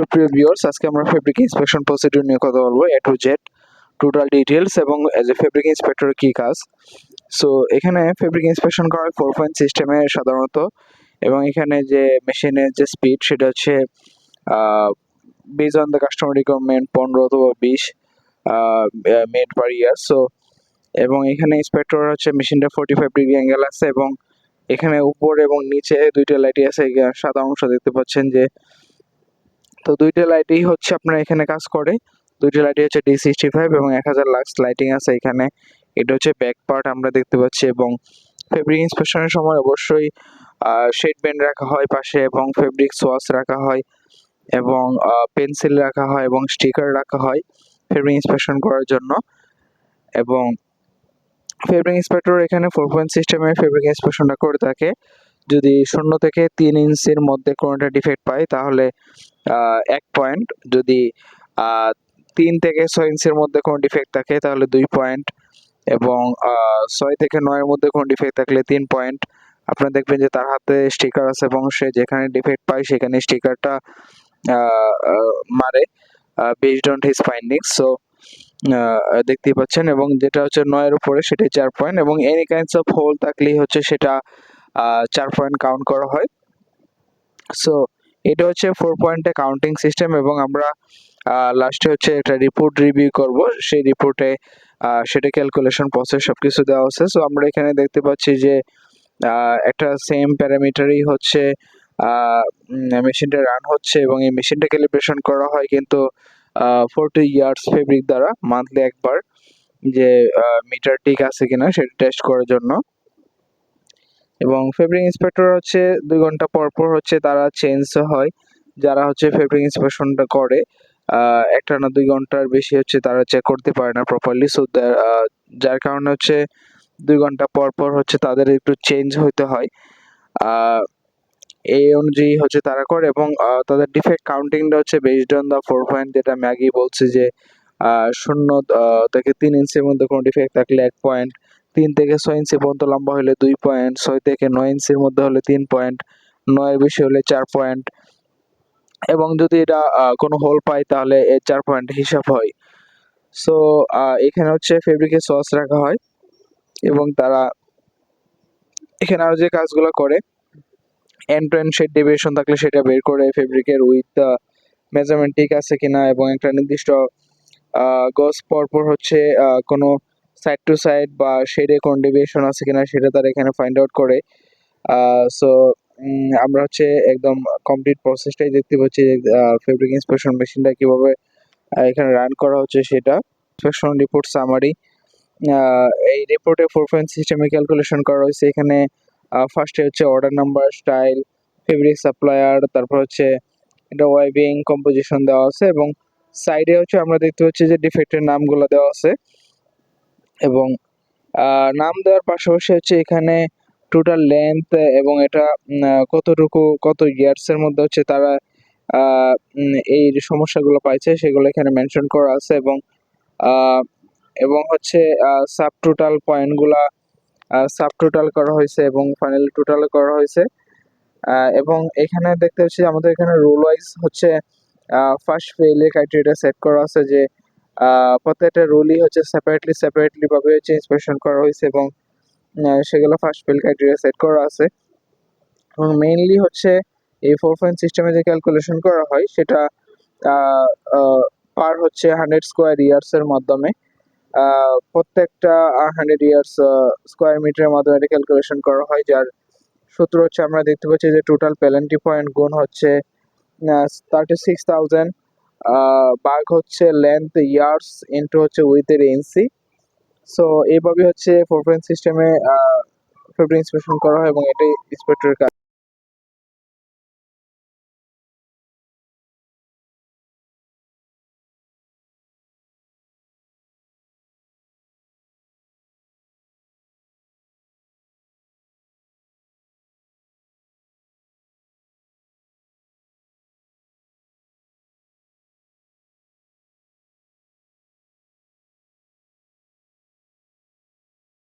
সুপ্রিয় ভিউয়ার্স আজকে আমরা ফেব্রিক ইন্সপেকশন প্রসিডিউর নিয়ে কথা বলব A to Z total details এবং এজ এ ফেব্রিক ইন্সপেক্টর কী কাজ। সো এখানে ফেব্রিক ইন্সপেকশন করা ফোর পয়েন্ট সিস্টেমে সাধারণত এবং এখানে যে মেশিনের যে স্পিড সেটা হচ্ছে base on the customer requirement পনেরো অথবা বিশ মেড পার ইয়ার সো এবং এখানে ইন্সপেক্টর হচ্ছে মেশিনটা ফোর্টি ফাইভ ডিগ্রি অ্যাঙ্গেল আছে এবং এখানে উপর এবং নিচে দুইটা লাইটই আছে। সাদা অংশ দেখতে পাচ্ছেন যে তো দুইটা লাইটই হচ্ছে আপনার এখানে কাজ করে। দুইটা লাইটই হচ্ছে ডি সিক্সটি ফাইভ এবং এক হাজার লাক্স লাইটিং আছে এখানে। এটা হচ্ছে ব্যাক পার্ট আমরা দেখতে পাচ্ছি এবং ফেব্রিক ইন্সপেকশনের সময় অবশ্যই শেড ব্যান্ড রাখা হয় পাশে এবং ফেব্রিক সোয়াস রাখা হয় এবং পেন্সিল রাখা হয় এবং স্টিকার রাখা হয় ফেব্রিক ইন্সপেকশন করার জন্য। এবং ফেব্রিক ইন্সপেক্টর এখানে ফোর পয়েন্ট সিস্টেমে ফেব্রিক ইন্সপেকশনটা করে থাকে। যদি শূন্য থেকে তিন ইঞ্চির মধ্যে কোনোটা ডিফেক্ট পায় তাহলে এক পয়েন্ট যদি তিন থেকে ছয় ইঞ্চের মধ্যে কোনো ডিফেক্ট থাকে, তাহলে দুই পয়েন্ট এবং ছয় থেকে নয়ের মধ্যে কোনো ডিফেক্ট থাকলে তিন পয়েন্ট আপনারা দেখবেন যে তার হাতে স্টিকার আছে এবং সে যেখানে ডিফেক্ট পায়, সেখানে স্টিকারটা মারে based on his findings so দেখতেই পাচ্ছেন এবং যেটা হচ্ছে নয়ের উপরে, সেটাই চার পয়েন্ট এবং এনি কাইন্ডস অফ হোল থাকলেই হচ্ছে সেটা চার পয়েন্ট কাউন্ট করা হয়। সো এটা হচ্ছে ফোর পয়েন্টে কাউন্টিং সিস্টেম এবং আমরা লাস্টে হচ্ছে একটা রিপোর্ট রিভিউ করব। সেই রিপোর্টে সেটা ক্যালকুলেশন প্রসেস সব কিছু দেওয়া হচ্ছে সো আমরা এখানে দেখতে পাচ্ছি যে একটা সেম প্যারামিটারই হচ্ছে মেশিনটা রান হচ্ছে এবং এই মেশিনটা ক্যালিব্রেশন করা হয় কিন্তু ফোরটি ইয়ার্স ফেব্রিক দ্বারা মান্থলি একবার, যে মিটার ঠিক আছে কিনা সেটা টেস্ট করার জন্য। এবং ফেব্রিক ইন্সপেক্টর হচ্ছে দুই ঘণ্টা পর পর হচ্ছে তারা চেঞ্জ হয়। যারা হচ্ছে ফেব্রিক ইন্সপেকশনটা করে একটা না দুই ঘণ্টার বেশি হচ্ছে তারা চেক করতে পারে না প্রপারলি সো যার কারণে হচ্ছে দুই ঘণ্টা পর পর হচ্ছে তাদের একটু চেঞ্জ হইতে হয়। এই অনুযায়ী হচ্ছে তারা করে এবং তাদের ডিফেক্ট কাউন্টিংটা হচ্ছে based on the four point যেটা আগেই বলছি যে শূন্য থেকে তিন ইঞ্চির মধ্যে কোনো ডিফেক্ট থাকলে এক পয়েন্ট তিন থেকে ছয় ইঞ্চি পর্যন্ত লম্বা হলে দুই পয়েন্ট ছয় থেকে নয় ইঞ্চির মধ্যে হলে তিন পয়েন্ট নয়ের বেশি হলে চার পয়েন্ট এবং যদি এটা কোনো হোল পায় তাহলে এর চার পয়েন্ট হিসাব হয়। সো এখানে হচ্ছে ফেব্রিকের সস রাখা হয়। এবং তারা এখানে আরও যে কাজগুলো করে end to end shade deviation থাকলে সেটা বের করে ফেব্রিকের উইথ মেজারমেন্ট ঠিক আছে কিনা এবং একটা নির্দিষ্ট গজ পরপর হচ্ছে কোনো সাইড টু সাইড বা শেডে কোন ডেভিয়েশন আছে কিনা সেটা তারা এখানে ফাইন্ড আউট করে। সো আমরা হচ্ছে একদম কমপ্লিট প্রসেসটাই দেখতে পাচ্ছি ফেব্রিক ইন্সপেকশন মেশিনটা কীভাবে এখানে রান করা হচ্ছে সেটা। ইন্সপেকশন রিপোর্ট সামারি এই রিপোর্টে ফোর পয়েন্ট সিস্টেমে ক্যালকুলেশন করা হয়েছে। এখানে ফার্স্টে হচ্ছে order number style fabric supplier তারপর হচ্ছে এটা ওয়াইবিং কম্পোজিশন দেওয়া আছে এবং সাইডে হচ্ছে আমরা দেখতে পাচ্ছি যে ডিফেক্টের নামগুলো দেওয়া আছে। এবং নাম দেওয়ার পাশাপাশি হচ্ছে এখানে টোটাল লেন্থ এবং এটা কতটুকু, কত ইয়ার্সের মধ্যে হচ্ছে তারা এই সমস্যাগুলো পাইছে সেগুলো এখানে মেনশন করা আছে এবং এবং হচ্ছে সাব টোটাল পয়েন্টগুলা সাব টোটাল করা হয়েছে এবং ফাইনাল টোটাল করা হয়েছে। এবং এখানে দেখতে পাচ্ছি আমাদের এখানে রোল ওয়াইজ হচ্ছে ফার্স্ট ফেইলে ক্রাইটেরিয়া সেট করা আছে যে প্রত্যেকটা রোলই হচ্ছে সেপারেটলি সেপারেটলি ভাবে হচ্ছে ইন্সপেকশন করা হয়েছে এবং সেগুলো ফার্স্ট ফেল ক্রাইটেরিয়া সেট করা আছে। এবং মেইনলি হচ্ছে এই ফোর পয়েন্ট সিস্টেমে যে ক্যালকুলেশন করা হয়, সেটা পার হচ্ছে হান্ড্রেড স্কোয়ার ইয়ার্সের মাধ্যমে। প্রত্যেকটা হান্ড্রেড ইয়ার্স স্কোয়ার মিটারের মাধ্যমে এটা ক্যালকুলেশন করা হয়, যার সূত্র হচ্ছে আমরা দেখতে পাচ্ছি যে টোটাল প্যালেন্টি পয়েন্ট গুণ হচ্ছে থার্টি সিক্স থাউজেন্ড বাঘ হচ্ছে লেন্থ ইয়ার্স ইন্টু হচ্ছে উইথ উইথের এনসি সো এইভাবে হচ্ছে ফোর সিস্টেমে ফেব্রিক ইন্সপেকশন করা হয় এবং এটাই ইন্সপেক্টরের কাজ।